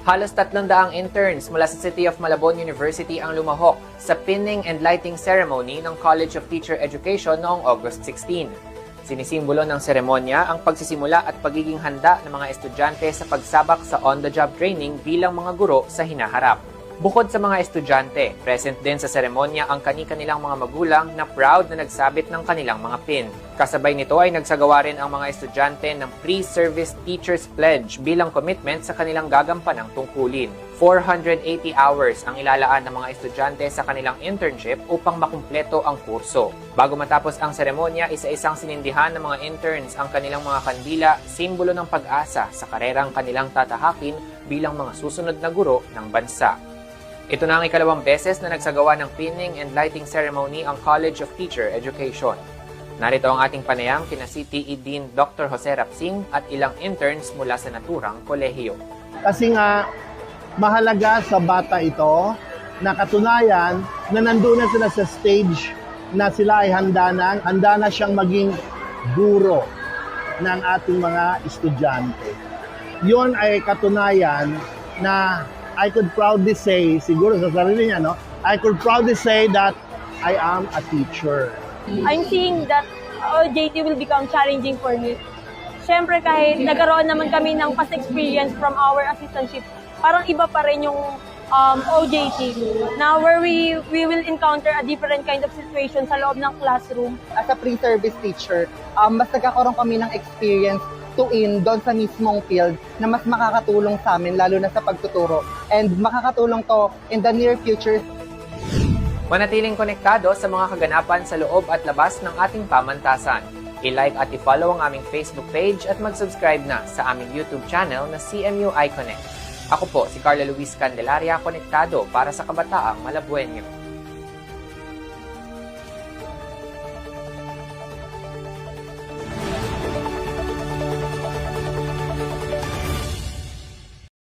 Halos 300 interns mula sa City of Malabon University ang lumahok sa pinning and lighting ceremony ng College of Teacher Education noong August 16. Sinisimbolo ng seremonya ang pagsisimula at pagiging handa ng mga estudyante sa pagsabak sa on-the-job training bilang mga guro sa hinaharap. Bukod sa mga estudyante, present din sa seremonya ang kani-kanilang mga magulang na proud na nagsabit ng kanilang mga pin. Kasabay nito ay nagsagawa rin ang mga estudyante ng Pre-Service Teachers Pledge bilang commitment sa kanilang gagampanang tungkulin. 480 hours ang ilalaan ng mga estudyante sa kanilang internship upang makumpleto ang kurso. Bago matapos ang seremonya, isa-isang sinindihan ng mga interns ang kanilang mga kandila, simbolo ng pag-asa sa karerang kanilang tatahakin bilang mga susunod na guro ng bansa. Ito na ang ikalawang beses na nagsagawa ng pinning and lighting ceremony ang College of Teacher Education. Narito ang ating panayam kina CTE Dean Dr. Jose Rapsing at ilang interns mula sa naturang kolehiyo. Kasi nga, mahalaga sa bata ito na katunayan na nandun na sila sa stage na sila ay handa na, handa na siyang maging guro ng ating mga estudyante. Yon ay katunayan na I could proudly say, siguro sa sarili niya, no? I could proudly say that I am a teacher. I'm seeing that OJT will become challenging for me. Siyempre kahit nagkaroon naman kami ng past experience from our assistantship, parang iba pa rin yung um, OJT. Now where we we will encounter a different kind of situation sa loob ng classroom. as a pre-service teacher, um, mas nagkakaroon kami ng experience to in doon sa mismong field na mas makakatulong sa amin, lalo na sa pagtuturo. And makakatulong to in the near future Manatiling konektado sa mga kaganapan sa loob at labas ng ating pamantasan. I-like at i-follow ang aming Facebook page at mag-subscribe na sa aming YouTube channel na CMU iConnect. Ako po si Carla Luis Candelaria, konektado para sa kabataang Malabuenyo.